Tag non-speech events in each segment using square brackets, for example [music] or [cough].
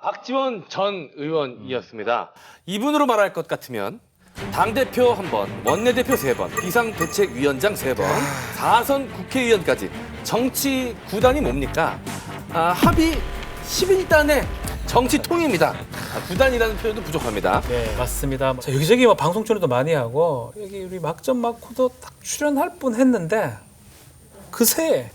박지원 전 의원이었습니다. 이분으로 말할 것 같으면 당대표 한번 원내대표 세번 비상대책위원장 세번 사선 국회의원까지 정치 구단이 뭡니까? 아, 합의 11단의 정치 통입니다. 아, 구단이라는 표현도 부족합니다. 네, 맞습니다. 자, 여기저기 뭐 방송 출연도 많이 하고 여기 우리 막전 막후도 딱 출연할 뻔 했는데 그새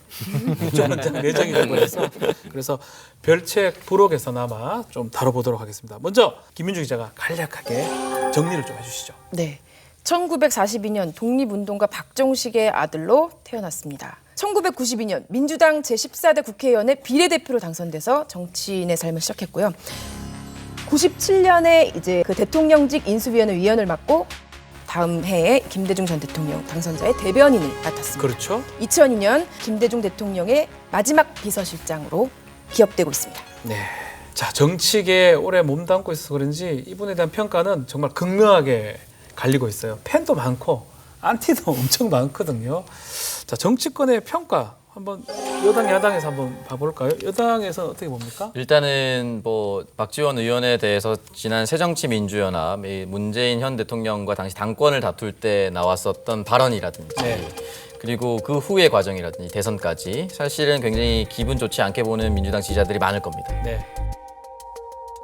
국정원장 내정이 되버려서 그래서 별책 부록에서나마 좀 다뤄보도록 하겠습니다. 먼저 김민주 기자가 간략하게 정리를 좀 해주시죠. 네. 1942년 독립운동가 박정식의 아들로 태어났습니다. 1992년 민주당 제14대 국회의원의 비례대표로 당선돼서 정치인의 삶을 시작했고요. 97년에 이제 그 대통령직 인수위원회 위원을 맡고 다음 해에 김대중 전 대통령 당선자의 대변인을 맡았습니다. 그렇죠. 2002년 김대중 대통령의 마지막 비서실장으로 기억되고 있습니다. 네. 자 정치계에 오래 몸담고 있어서 그런지 이분에 대한 평가는 정말 극명하게 갈리고 있어요. 팬도 많고 안티도 [laughs] 엄청 많거든요. 자 정치권의 평가 한번 여당 야당에서 한번 봐볼까요? 여당에서 어떻게 봅니까? 일단은 뭐 박지원 의원에 대해서 지난 새정치민주연합 이 문재인 현 대통령과 당시 당권을 다툴 때 나왔었던 발언이라든지 네. 그리고 그 후의 과정이라든지 대선까지 사실은 굉장히 기분 좋지 않게 보는 민주당 지지자들이 많을 겁니다. 네.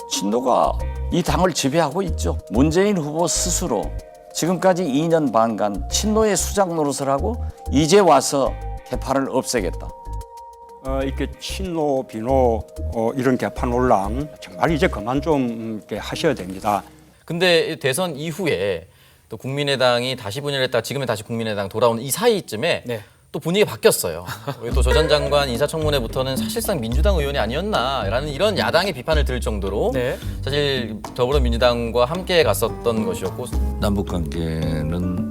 친노가 이 당을 지배하고 있죠. 문재인 후보 스스로 지금까지 2년 반간 친노의 수작 노릇을 하고 이제 와서 개파를 없애겠다. 어, 이렇게 친노, 비노 어, 이런 개판 논란 정말 이제 그만 좀 음, 이렇게 하셔야 됩니다. 근데 이 대선 이후에 또 국민의당이 다시 분열했다 지금은 다시 국민의당 돌아오는 이 사이쯤에 네. 또 분위기가 바뀌었어요. 또조전 장관 인사청문회부터는 사실상 민주당 의원이 아니었나라는 이런 야당의 비판을 들을 정도로 네. 사실 더불어민주당과 함께 갔었던 것이었고 남북 관계는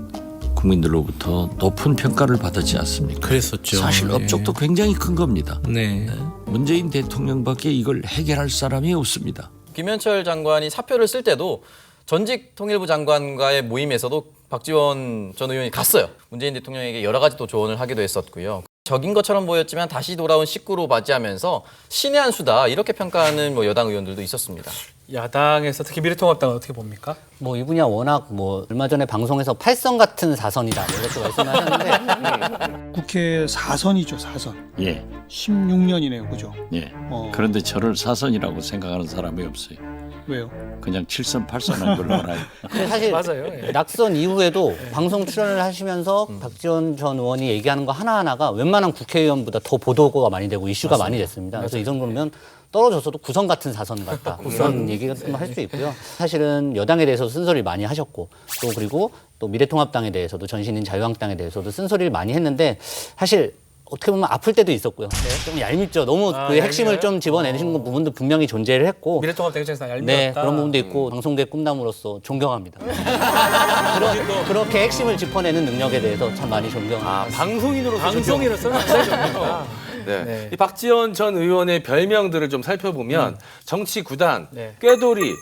국민들로부터 높은 평가를 받았지 않습니까? 그랬었죠. 사실 예. 업적도 굉장히 큰 겁니다. 네. 문재인 대통령밖에 이걸 해결할 사람이 없습니다. 김현철 장관이 사표를 쓸 때도 전직 통일부 장관과의 모임에서도 박지원 전 의원이 갔어요. 문재인 대통령에게 여러 가지 또 조언을 하기도 했었고요. 적인 것처럼 보였지만 다시 돌아온 식구로 맞이하면서 신의 한 수다 이렇게 평가하는 뭐 여당 의원들도 있었습니다. 야당에서 특히 미래통합당은 어떻게 봅니까? 뭐 이분이 워낙 뭐 얼마 전에 방송에서 팔선 같은 사선이다 뭐 이렇게 말씀하셨는데 [laughs] 국회 사선이죠 사선. 예, 16년이네요, 그죠? 예. 어, 그런데 저를 사선이라고 생각하는 사람이 없어요. 왜요? 그냥 칠선 팔선한 걸로 알아요. [laughs] 사실 [laughs] 맞아요. 예. 낙선 이후에도 방송 출연을 하시면서 박지원 전 의원이 얘기하는 거 하나하나가 웬만한 국회의원보다 더 보도가 많이 되고 이슈가 많이 됐습니다. 그래서 이 정도면 떨어져서도 구성 같은 사선 같다 [laughs] 이런 얘기가 할수 있고요. 사실은 여당에 대해서 쓴소리를 많이 하셨고 또 그리고 또 미래통합당에 대해서도 전신인 자유한국당에 대해서도 쓴소리를 많이 했는데 사실 어떻게 보면 아플 때도 있었고요. 좀 얄밉죠. 너무 아, 그 핵심을 얄미워요? 좀 집어내는 부분도 분명히 존재를 했고 미래통합당 입장에서 얄미웠다. 네, 그런 부분도 있고 방송대 꿈나무로서 존경합니다. [laughs] 그러, 그렇게 핵심을 짚어내는 능력에 대해서 참 많이 아, 존경합니다. 방송인으로서 방송인으로서는 안되죠 네. 네. 이 박지원 전 의원의 별명들을 좀 살펴보면 정치 구단, 네. 꾀돌이,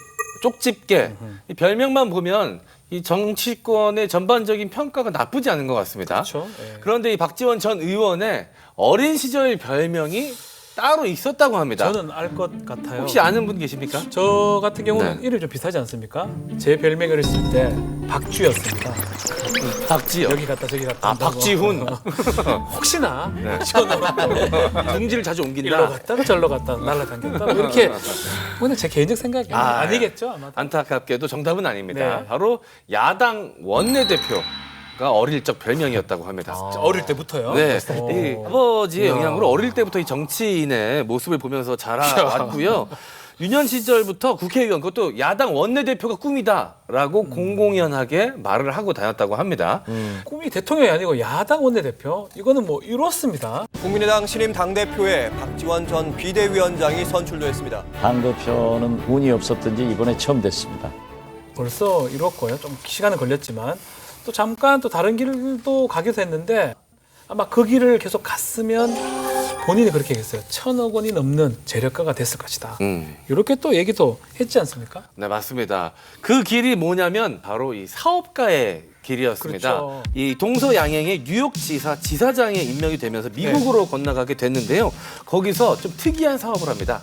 쪽집게 이 별명만 보면 이 정치권의 전반적인 평가가 나쁘지 않은 것 같습니다. 그렇죠. 예. 그런데 이 박지원 전 의원의 어린 시절 별명이 따로 있었다고 합니다. 저는 알 것 같아요. 혹시 아는 분 계십니까? 저 같은 경우는 네. 이름이 좀 비슷하지 않습니까? 제 별명이 어렸을 때 박쥐였습니다. 박지요. 여기 갔다 저기 갔다. 아, 한다고. 박지훈. [laughs] 혹시나 네. 둥지를 자주 일로 옮긴다. 갔다 절로 갔다 날라다녔다 뭐 이렇게 오늘 제 개인적 생각이에요. 아, 아, 니겠죠 아마. 안타깝게도 정답은 아닙니다. 네. 바로 야당 원내대표 가 어릴 적 별명이었다고 합니다. 어릴 때부터요. 네, 오. 이 아버지의. 영향으로 어릴 때부터 이 정치인의 모습을 보면서 자라왔고요. 유년 시절부터 국회의원 그것도 야당 원내대표가 꿈이다라고 음. 공공연하게 말을 하고 다녔다고 합니다. 꿈이 대통령이 아니고 야당 원내대표 이거는 뭐 이뤘습니다. 국민의당 신임 당대표에 박지원 전 비대위원장이 선출됐습니다. 당대표는 운이 없었든지 이번에 처음 됐습니다. 벌써 이뤘고요. 좀 시간은 걸렸지만 또 잠깐 또 다른 길도 가기도 했는데 아마 그 길을 계속 갔으면 본인이 그렇게 얘기했어요. 천억 원이 넘는 재력가가 됐을 것이다. 음. 이렇게 또 얘기도 했지 않습니까? 네, 맞습니다. 그 길이 뭐냐면 바로 이 사업가의 길이었습니다. 그렇죠. 이 동서양행의 뉴욕 지사 지사장에 임명이 되면서 미국으로 건너가게 됐는데요. 거기서 좀 특이한 사업을 합니다.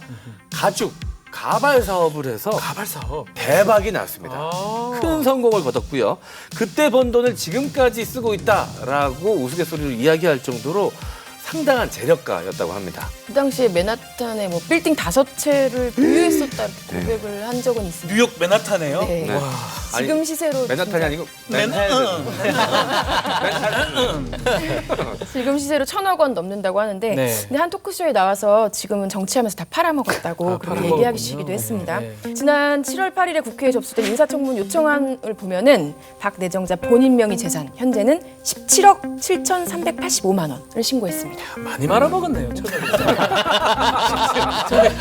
가죽 가발 사업을 해서 가발 사업. 대박이 났습니다. 아. 큰 성공을 거뒀고요. 그때 번 돈을 지금까지 쓰고 있다라고 우스갯소리로 이야기할 정도로 상당한 재력가였다고 합니다. 그 당시에 맨하탄에 뭐 빌딩 다섯 채를 보유했었다 이렇게 네. 고백을 한 적은 있습니다. 뉴욕 맨하탄에요. 네. 네. 지금 시세로 맨하탄이 아니고 맨, 맨하탄. 지금 시세로 천억 원 넘는다고 하는데 네. 근데 한 토크쇼에 나와서 지금은 정치하면서 다 팔아먹었다고 아, 그렇게 팔아먹었군요. 얘기하시기도 했습니다. 네. 지난 7월 8일에 국회에 접수된 인사청문 요청안을 보면은 박 내정자 본인 명의 재산 현재는 17억 7,385만 원을 신고했습니다. 많이 말아먹었네요. [laughs]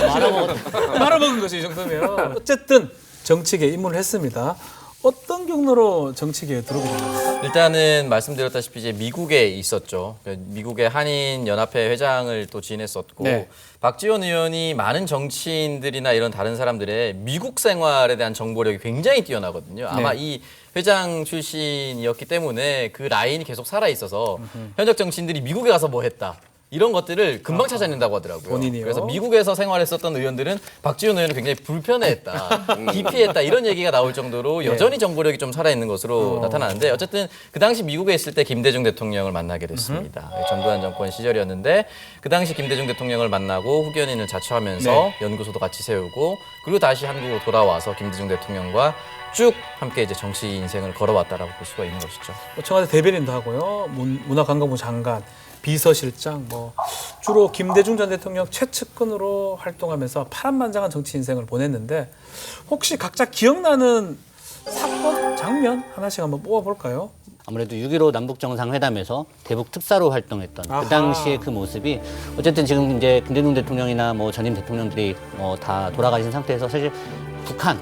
말아먹었. 말아먹은 거죠 이 정도면. 어쨌든 정치계 입문을 했습니다. 어떤 경로로 정치계에 들어오게 됐나요? 일단은 말씀드렸다시피 이제 미국에 있었죠. 그러니까 미국의 한인 연합회 회장을 또 지냈었고 네. 박지원 의원이 많은 정치인들이나 이런 다른 사람들의 미국 생활에 대한 정보력이 굉장히 뛰어나거든요. 아마 네. 이 회장 출신이었기 때문에 그 라인이 계속 살아 있어서 현역 정치인들이 미국에 가서 뭐 했다. 이런 것들을 금방 찾아낸다고 하더라고요. 본인이요? 그래서 미국에서 생활했었던 의원들은 박지원 의원을 굉장히 불편해했다, 기피했다 이런 얘기가 나올 정도로 여전히 정보력이 좀 살아있는 것으로 나타나는데 어쨌든 그 당시 미국에 있을 때 김대중 대통령을 만나게 됐습니다. 전두환 정권 시절이었는데 그 당시 김대중 대통령을 만나고 후견인을 자처하면서 네. 연구소도 같이 세우고 그리고 다시 한국으로 돌아와서 김대중 대통령과 쭉 함께 이제 정치 인생을 걸어왔다라고 볼 수가 있는 것이죠. 뭐 청와대 대변인도 하고요. 문, 문화관광부 장관, 비서실장, 뭐 주로 김대중 전 대통령 최측근으로 활동하면서 파란만장한 정치 인생을 보냈는데 혹시 각자 기억나는 사건, 장면 하나씩 한번 뽑아볼까요? 아무래도 6.15 남북 정상회담에서 대북 특사로 활동했던 아하. 그 당시의 그 모습이 어쨌든 지금 이제 김대중 대통령이나 뭐 전임 대통령들이 뭐 다 돌아가신 상태에서 사실 북한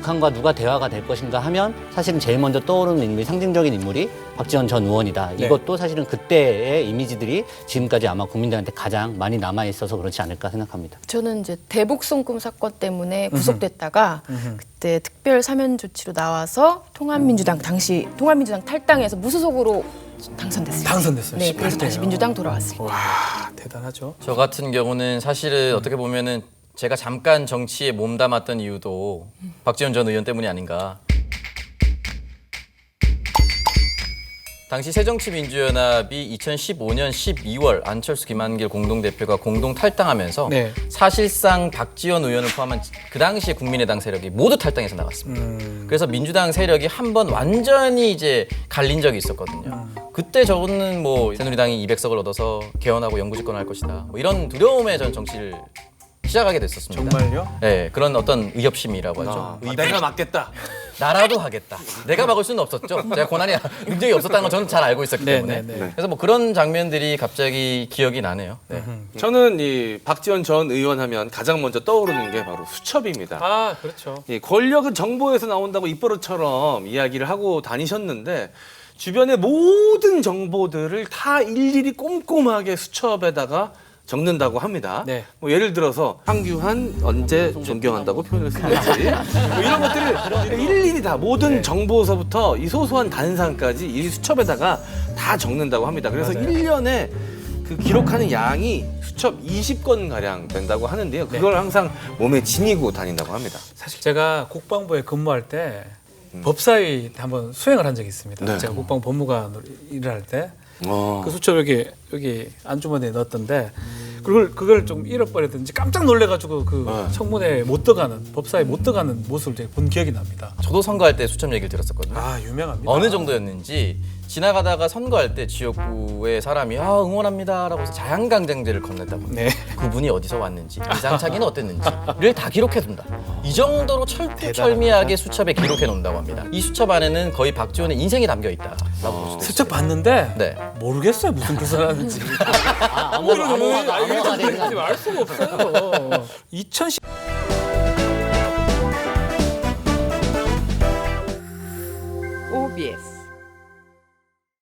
북한과 누가 대화가 될 것인가 하면 사실은 제일 먼저 떠오르는 인물이 상징적인 인물이 박지원 전 의원이다. 네. 이것도 사실은 그때의 이미지들이 지금까지 아마 국민들한테 가장 많이 남아 있어서 그렇지 않을까 생각합니다. 저는 이제 대북 송금 사건 때문에 구속됐다가 그때 특별 사면 조치로 나와서 통합민주당 당시 통합민주당 탈당해서 무소속으로 당선됐습니다. 당선됐어요. 네, 그래서 18 다시. 민주당 돌아왔습니다. 와 대단하죠. 저 같은 경우는 사실은 어떻게 보면은 제가 잠깐 정치에 몸담았던 이유도 박지원 전 의원 때문이 아닌가. 당시 새정치민주연합이 2015년 12월 안철수 김한길 공동대표가 공동 탈당하면서 네. 사실상 박지원 의원을 포함한 그 당시에 국민의당 세력이 모두 탈당해서 나갔습니다. 음. 그래서 민주당 세력이 한 번 완전히 이제 갈린 적이 있었거든요. 그때 저는 뭐 새누리당이 200석을 얻어서 개헌하고 영구집권할 것이다. 뭐 이런 두려움에 전 정치를 시작하게 됐었습니다. 정말요? 네, 그런 어떤 의협심이라고 하죠. 아, 의- 내가 맞겠다. 나라도 하겠다. 내가 막을 수는 없었죠. 제가 권한이 [laughs] 능력이 없었다는 건 저는 잘 알고 있었기 네, 때문에. 네, 네. 그래서 뭐 그런 장면들이 갑자기 기억이 나네요. 네. 저는 이 박지원 전 의원 하면 가장 먼저 떠오르는 게 바로 수첩입니다. 아 그렇죠. 이 권력은 정보에서 나온다고 입버릇처럼 이야기를 하고 다니셨는데 주변의 모든 정보들을 다 일일이 꼼꼼하게 수첩에다가 적는다고 합니다. 네. 뭐 예를 들어서 황규한 언제 존경한다고 표현을 쓰는지 뭐 이런 것들을 일일이 다 모든 정보서부터 이 소소한 단상까지 이 수첩에다가 다 적는다고 합니다. 그래서 맞아요. 일년에그 기록하는 양이 수첩 20건 가량 된다고 하는데요. 그걸 항상 몸에 지니고 다닌다고 합니다. 사실 제가 국방부에 근무할 때 법사위 때 한번 수행을 한 적이 있습니다. 네. 제가 국방 법무관으로 일을 할 때 그 어. 수첩 여기 여기 안주머니에 넣었던데 그걸 그걸 좀 잃어버렸든지 깜짝 놀래가지고 그 네. 청문회에 못 들어가는 법사위 못 들어가는 모습을 제가 본 기억이 납니다. 저도 선거할 때 수첩 얘기를 들었었거든요. 아 유명합니다. 어느 정도였는지 지나가다가 선거할 때 지역구의 사람이 아 응원합니다라고 해서 자양강장제를 건넸다고 네. 그분이 어디서 왔는지 이상차기는 어땠는지를 다 기록해둔다. 이 정도로 철두철미하게 수첩에 기록해 놓는다고 합니다. 이 수첩 안에는 거의 박지원의 인생이 담겨 있다라고 볼 수도 있어요. 봤는데 네. 모르겠어요 무슨 기사를 하는지. [laughs] 아, 아무 아무 아무가 되는 알 수가 없어요. [laughs] 2010 OBS